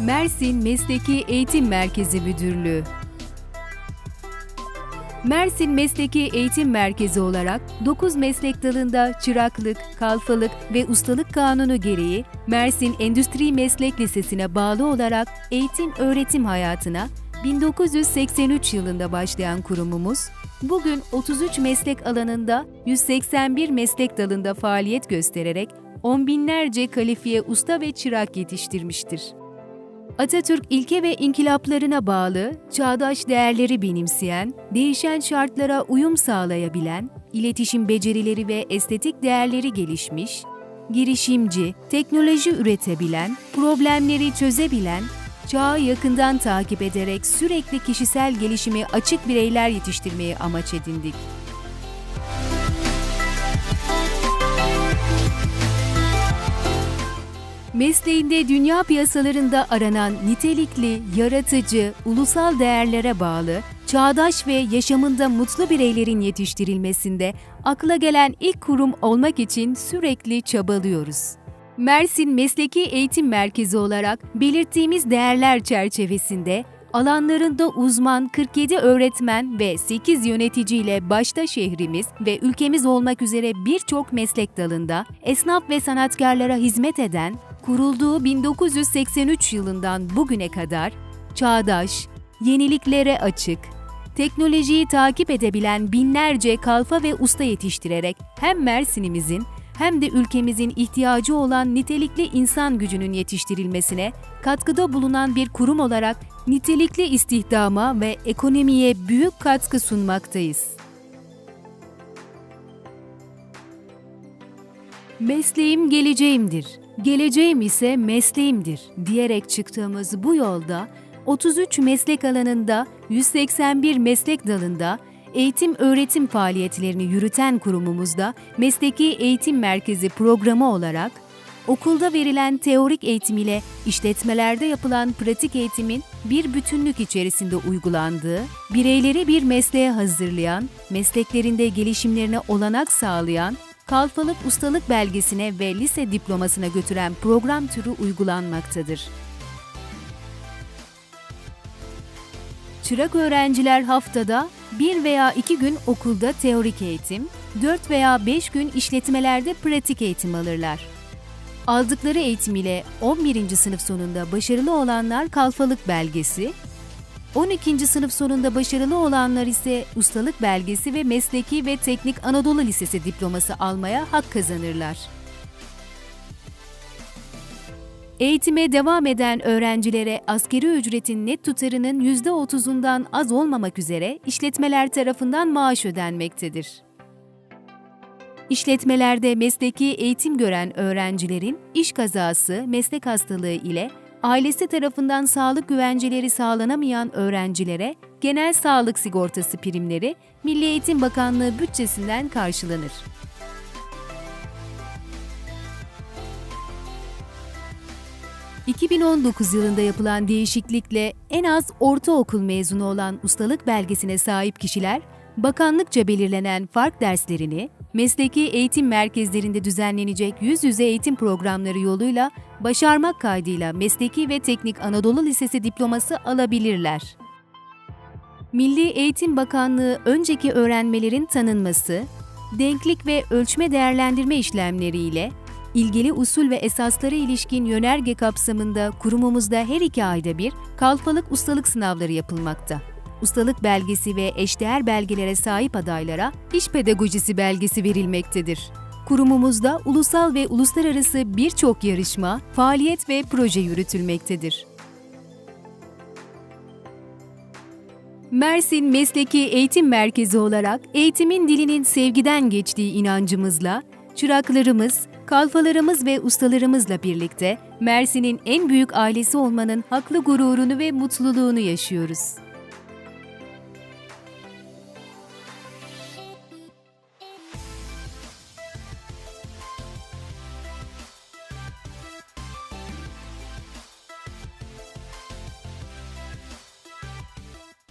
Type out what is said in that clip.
Mersin Mesleki Eğitim Merkezi Müdürlüğü Mersin Mesleki Eğitim Merkezi olarak 9 meslek dalında çıraklık, kalfalık ve ustalık kanunu gereği Mersin Endüstri Meslek Lisesi'ne bağlı olarak eğitim öğretim hayatına 1983 yılında başlayan kurumumuz, bugün 33 meslek alanında 181 meslek dalında faaliyet göstererek on binlerce kalifiye usta ve çırak yetiştirmiştir. Atatürk ilke ve inkılaplarına bağlı, çağdaş değerleri benimseyen, değişen şartlara uyum sağlayabilen, iletişim becerileri ve estetik değerleri gelişmiş, girişimci, teknoloji üretebilen, problemleri çözebilen, çağı yakından takip ederek sürekli kişisel gelişime açık bireyler yetiştirmeyi amaç edindik. Mesleğinde dünya piyasalarında aranan nitelikli, yaratıcı, ulusal değerlere bağlı, çağdaş ve yaşamında mutlu bireylerin yetiştirilmesinde akla gelen ilk kurum olmak için sürekli çabalıyoruz. Mersin Mesleki Eğitim Merkezi olarak belirttiğimiz değerler çerçevesinde alanlarında uzman 47 öğretmen ve 8 yöneticiyle başta şehrimiz ve ülkemiz olmak üzere birçok meslek dalında esnaf ve sanatkarlara hizmet eden, kurulduğu 1983 yılından bugüne kadar çağdaş, yeniliklere açık, teknolojiyi takip edebilen binlerce kalfa ve usta yetiştirerek hem Mersin'imizin hem de ülkemizin ihtiyacı olan nitelikli insan gücünün yetiştirilmesine katkıda bulunan bir kurum olarak nitelikli istihdama ve ekonomiye büyük katkı sunmaktayız. Mesleğim geleceğimdir, geleceğim ise mesleğimdir diyerek çıktığımız bu yolda 33 meslek alanında 181 meslek dalında eğitim öğretim faaliyetlerini yürüten kurumumuzda Mesleki Eğitim Merkezi programı olarak okulda verilen teorik eğitim ile işletmelerde yapılan pratik eğitimin bir bütünlük içerisinde uygulandığı, bireyleri bir mesleğe hazırlayan, mesleklerinde gelişimlerine olanak sağlayan, kalfalık ustalık belgesine ve lise diplomasına götüren program türü uygulanmaktadır. Çırak öğrenciler haftada bir veya iki gün okulda teorik eğitim, 4 veya 5 gün işletmelerde pratik eğitim alırlar. Aldıkları eğitim ile 11. sınıf sonunda başarılı olanlar kalfalık belgesi, 12. sınıf sonunda başarılı olanlar ise ustalık belgesi ve mesleki ve teknik Anadolu Lisesi diploması almaya hak kazanırlar. Eğitime devam eden öğrencilere askeri ücretin net tutarının %30'undan az olmamak üzere işletmeler tarafından maaş ödenmektedir. İşletmelerde mesleki eğitim gören öğrencilerin iş kazası, meslek hastalığı ile ailesi tarafından sağlık güvenceleri sağlanamayan öğrencilere genel sağlık sigortası primleri Milli Eğitim Bakanlığı bütçesinden karşılanır. ...2019 yılında yapılan değişiklikle en az ortaokul mezunu olan ustalık belgesine sahip kişiler, bakanlıkça belirlenen fark derslerini mesleki eğitim merkezlerinde düzenlenecek yüz yüze eğitim programları yoluyla başarmak kaydıyla Mesleki ve Teknik Anadolu Lisesi diploması alabilirler. Milli Eğitim Bakanlığı önceki öğrenmelerin tanınması, denklik ve ölçme değerlendirme işlemleriyle ilgili usul ve esaslara ilişkin yönerge kapsamında kurumumuzda her iki ayda bir kalfalık ustalık sınavları yapılmakta ustalık belgesi ve eşdeğer belgelere sahip adaylara iş pedagojisi belgesi verilmektedir. Kurumumuzda ulusal ve uluslararası birçok yarışma, faaliyet ve proje yürütülmektedir. Mersin Mesleki Eğitim Merkezi olarak eğitimin dilinin sevgiden geçtiği inancımızla, çıraklarımız, kalfalarımız ve ustalarımızla birlikte Mersin'in en büyük ailesi olmanın haklı gururunu ve mutluluğunu yaşıyoruz.